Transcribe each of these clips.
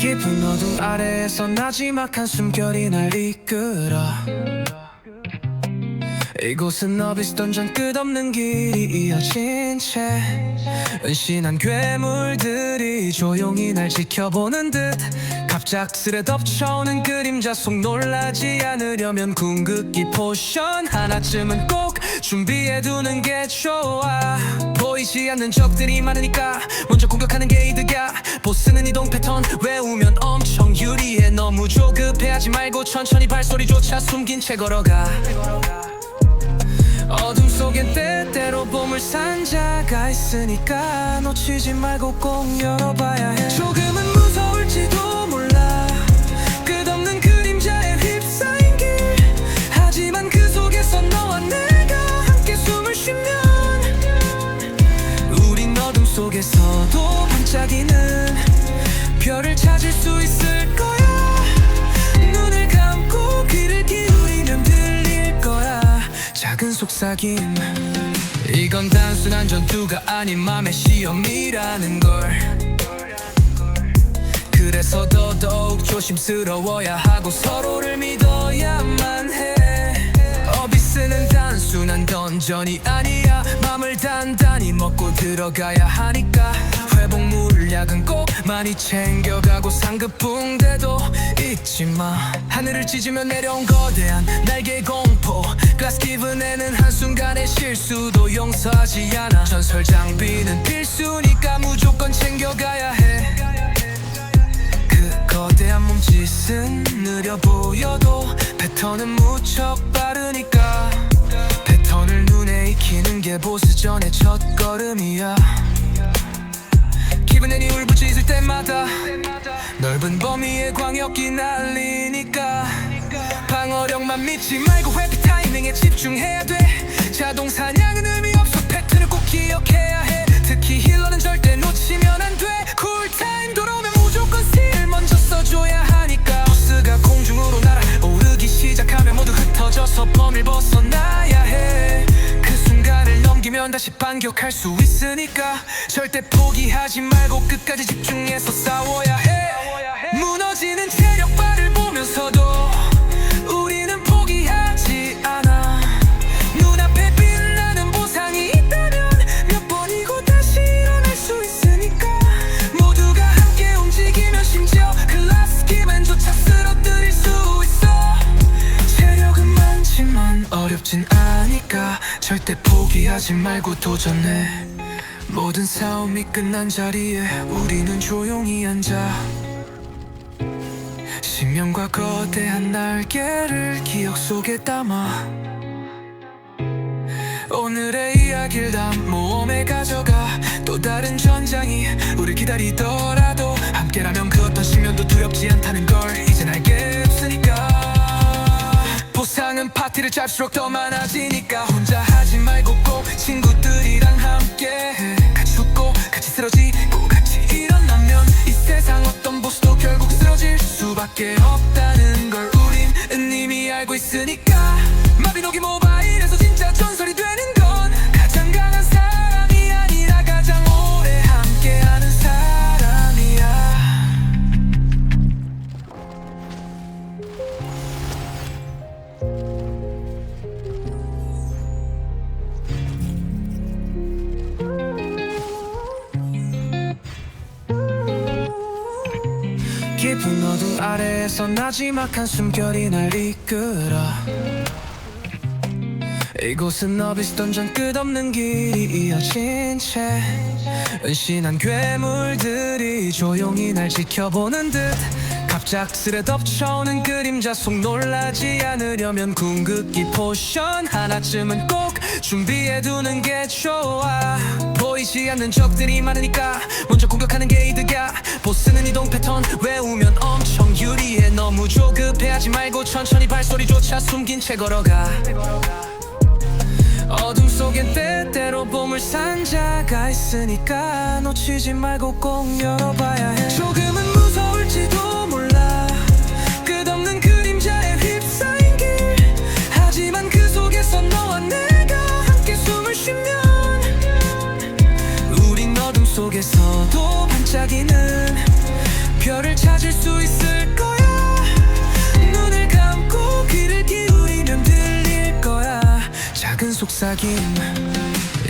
깊은 어둠 아래에서 나지막한 숨결이 날 이끌어. 이곳은 어비스 던전 끝없는 길이 이어진 채 은신한 괴물들이 조용히 날 지켜보는 듯 갑작스레 덮쳐오는 그림자 속 놀라지 않으려면 궁극기 포션 하나쯤은 꼭 준비해두는 게 좋아 보이지 않는 적들이 많으니까 먼저 공격하는 게 이득이야. 보스는 이동 패턴 외우면 엄청 유리해. 너무 조급해하지 말고 천천히 발소리조차 숨긴 채 걸어가. 어둠 속엔 때때로 보물상자가 있으니까 놓치지 말고 꼭 열어봐야 해. 조금은 속에서도 반짝이는 별을 찾을 수 있을 거야. 눈을 감고 귀를 기울이면 들릴 거야. 작은 속삭임. 이건 단순한 전투가 아닌 맘의 시험이라는 걸. 그래서 더더욱 조심스러워야 하고 서로를 믿어야만 해 어비스는 단순한 던전이 아니야. 맘을 단단히 먹고 들어가야 하니까. 회복 물약은 꼭 많이 챙겨가고 상급 붕대도 잊지 마. 하늘을 찢으며 내려온 거대한 날개 공포. Glass 기분에는 한순간의 실수도 용서하지 않아. 전설 장비는 필수니까 무조건 챙겨가야 해. 그 거대한 몸짓은 느려 보여도 패턴은 무척 빠르니까. 패턴을 눈에 익히는 게 보스전의 첫걸음이야. 기분이 울부짖을 때마다 넓은 범위의 광역이 날리니까. 방어력만 믿지 말고 회피 타이밍에 집중해야 돼. 자동 사냥은 의미 없어. 패턴을 꼭 기억해야 해. 특히 힐러는 절대 놓치면 안 돼 써줘야 하니까 보스가 공중으로 날아오르기 시작하면 모두 흩어져서 범위를 벗어나야 해 그 순간을 넘기면 다시 반격할 수 있으니까 절대 포기하지 말고 끝까지 집중해서 싸워야 해. 무너지는 체력바를 보면서도 포기하지 말고 도전해. 모든 싸움이 끝난 자리에 우리는 조용히 앉아. 신명과 거대한 날개를 기억 속에 담아. 오늘의 이야기를 다 모험에 가져가. 또 다른 전장이 우릴 기다리더라도 함께라면 그 어떤 시면도 두렵지 않다는 걸 보상은 파티를 짤수록 더 많아지니까 혼자 하지 말고 꼭 친구들이랑 함께 해. 같이 웃고 같이 쓰러지고 같이 일어나면 이 세상 어떤 보스도 결국 쓰러질 수밖에 없다는 걸 우린 이미 알고 있으니까 마비노기 모 아래에서 나지막한 숨결이 날 이끌어. 이곳은 어비스 던전 끝없는 길이 이어진 채 은신한 괴물들이 조용히 날 지켜보는 듯 갑작스레 덮쳐오는 그림자 속 놀라지 않으려면 궁극기 포션 하나쯤은 꼭 준비해두는 게 좋아 보이지 않는 적들이 많으니까 먼저 공격하는 게 이득이야. 보스는 이동 패턴 외우면 엄청 유리해. 너무 조급해하지 말고 천천히 발소리조차 숨긴 채 걸어가. 어둠 속엔 때때로 보물 상자가 있으니까 놓치지 말고 꼭 열어봐야 해. 조금은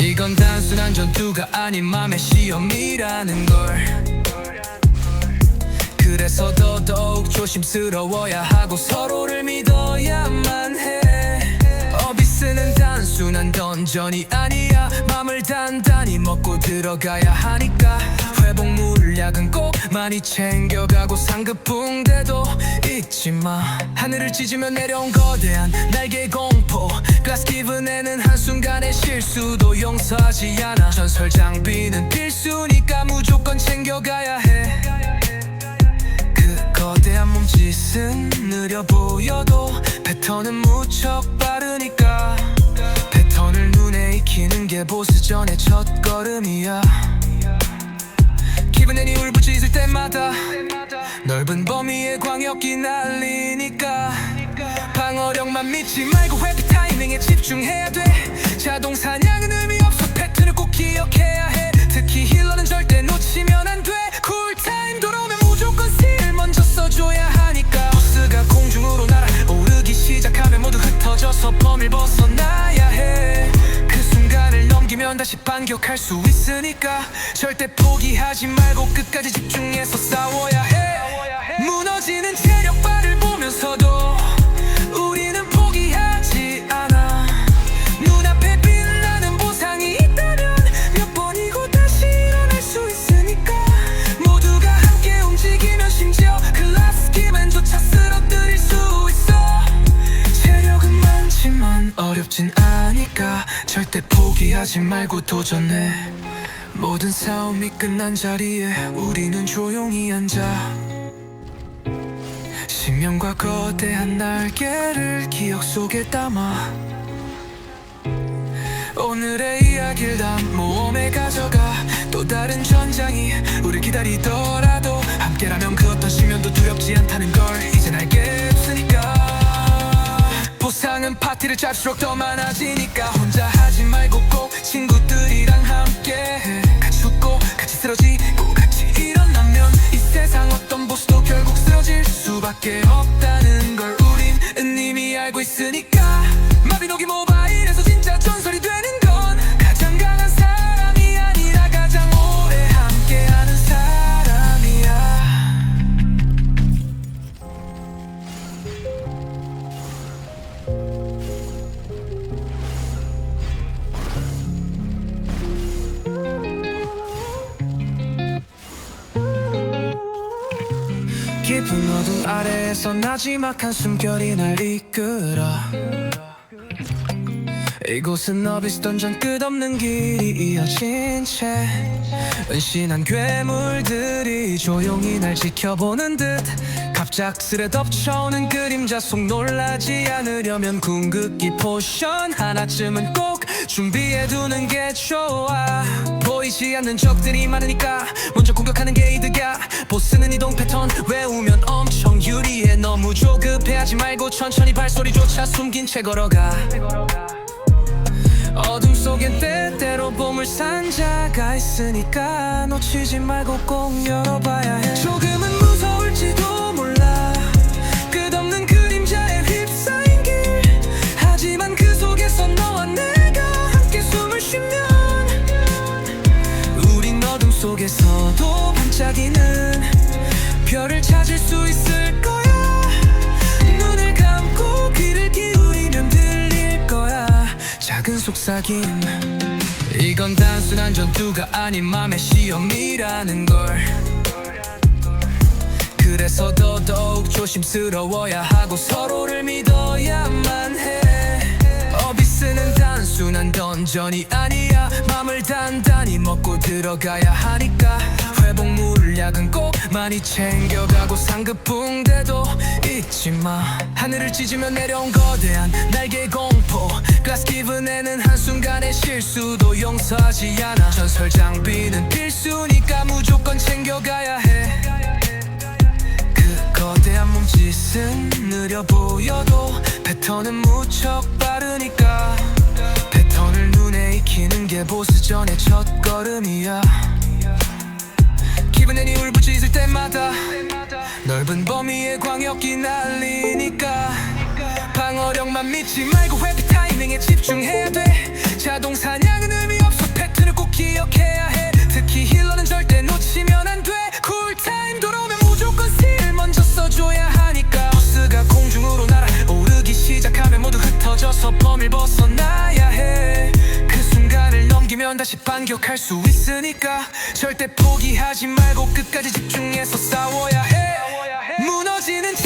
이건 단순한 전투가 아닌 맘의 시험이라는 걸. 그래서 더더욱 조심스러워야 하고 서로를 믿어야만 해. 어비스는 단순한 던전이 아니야. 맘을 단단히 먹고 들어가야 하니까. 회복물 물약은 꼭 많이 챙겨가고 상급 붕대도 잊지 마. 하늘을 찢으며 내려온 거대한 날개 공포. Glass 기분에는 한순간의 실수도 용서하지 않아. 전설 장비는 필수니까 무조건 챙겨가야 해. 그 거대한 몸짓은 느려 보여도 패턴은 무척 빠르니까. 패턴을 눈에 익히는 게 보스전의 첫 걸음이야 기분이 울부짖을 때마다 넓은 범위의 광역이 날리니까 방어력만 믿지 말고 회피 타이밍에 집중해야 돼. 자동 사냥은 의미 없어 패턴을 꼭 기억해야 해. 특히 힐러는 절대 놓치면 안돼. 쿨타임 돌아오면 무조건 스틸 먼저 써줘야 하니까. 보스가 공중으로 날아오르기 시작하면 모두 흩어져서 범위를 벗어나 반격할 수 있으니까 절대 포기하지 말고 끝까지 집중해서 싸워야 해. 무너지는 체력바를 보면서도 포기하지 말고 도전해. 모든 싸움이 끝난 자리에 우리는 조용히 앉아. 신명과 거대한 날개를 기억 속에 담아. 오늘의 이야기를 다 모험에 가져가. 또 다른 전장이 우릴 기다리더라도 함께라면 그 어떤 시면도 두렵지 않다는 걸 이젠 알겠으니까. 보상은 파티를 짤수록 더 많아지니까 혼자 하지 말고 꼭 친구들이랑 함께 해. 같이 웃고 같이 쓰러지고 같이 일어나면 이 세상 어떤 보스도 결국 쓰러질 수밖에 없다는 걸 우린 이미 알고 있으니까 깊은 어둠 아래에서 나지막한 숨결이 날 이끌어. 이곳은 어비스 던 전 끝없는 길이 이어진 채 은신한 괴물들이 조용히 날 지켜보는 듯 갑작스레 덮쳐오는 그림자 속 놀라지 않으려면 궁극기 포션 하나쯤은 꼭 준비해두는 게 좋아. 보이지 않는 적들이 많으니까 먼저 공격하는 게 보스는 이동 패턴. 외우면 엄청 유리해. 너무 조급해하지 말고 천천히 발소리조차 숨긴 채 걸어가. 어둠 속엔 때때로 보물상자가 있으니까 놓치지 말고 꼭 열어봐야 해. 조금은 무서울지도 몰라 속삭임 이건 단순한 전투가 아닌 맘의 시험이라는 걸. 그래서 더더욱 조심스러워야 하고 서로를 믿어야만 해. 어비스는 단순한 던전이 아니야. 맘을 단단히 먹고 들어가야 하니까. 회복 물 약은 꼭 많이 챙겨가고 상급 붕대도 잊지 마. 하늘을 찢으며 내려온 거대한 날개 공포. Glass 기분에는 한순간의 실수도 용서하지 않아. 전설 장비는 필수니까 무조건 챙겨가야 해. 그 거대한 몸짓은 느려 보여도 패턴은 무척 빠르니까. 패턴을 눈에 익히는 게 보스전의 첫 걸음이야 기분이 울부짖을 때마다. 넓은 범위의 광역이 날리니까. 방어력만 믿지 말고 회피 타이밍에 집중해야 돼. 자동 사냥은 의미 없어. 패트를 꼭 기억해야 다시 반격할 수 있으니까 절대 포기하지 말고 끝까지 집중해서 싸워야 해. 무너지는